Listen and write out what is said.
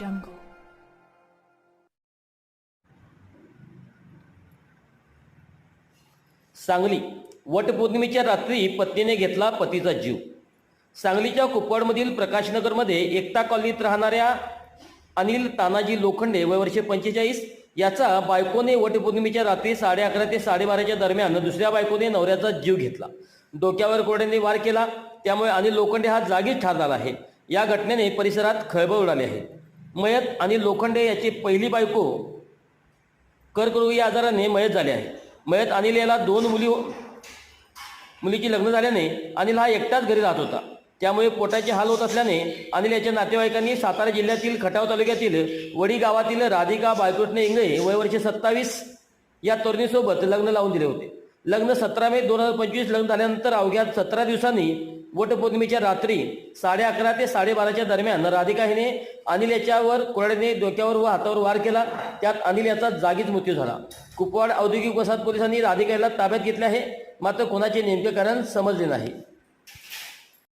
jungle. Sangli वटपौर्णिमेच्या रात्री पत्नीने घेतला पतीचा जीव. सांगलीच्या कुपवाडमधील प्रकाशनगरमध्ये एकता कॉलनीत राहणाऱ्या अनिल तानाजी लोखंडे वय वर्षे पंचेचाळीस याचा बायकोने वटपौर्णिमेच्या रात्री साडे अकरा ते साडेबाराच्या दरम्यान दुसऱ्या बायकोने नवऱ्याचा जीव घेतला. डोक्यावर कोरड्याने वार केला त्यामुळे अनिल लोखंडे हा जागीच ठार झाला आहे. या घटनेने परिसरात खळबळ उडाली आहे. मयत आणि लोखंडे याची पहिली बायको कर्करोगी आजाराने मयत झाले आहे. मयत अनिल याला दोन मुली हो- मुलीची लग्न झाल्याने अनिल हा एकटाच घरी राहत होता. त्यामुळे पोटाचे हाल होत असल्याने अनिल याच्या नातेवाईकांनी सातारा जिल्ह्यातील खटाव तालुक्यातील वडी गावातील राधिका बाळकृष्ण इंगळे वय वर्षे सत्तावीस या तरुणीसोबत लग्न लावून दिले होते. लग्न सतरा मे दोन हजार पंचवीस लग्न झाल्यानंतर अवघ्या सतरा दिवसांनी वटपौर्णिमेच्या रात्री साडे अकरा ते साडेबाराच्या दरम्यान राधिका हिने अनिल याच्यावर कोरड्याने डोक्यावर व हातावर वार केला. त्यात अनिल याचा जागीच मृत्यू झाला. कुपवाड औद्योगिक वसाहत पोलिसांनी राधिका याला ताब्यात घेतले आहे. मात्र कोणाचे नेमके कारण समजले नाही.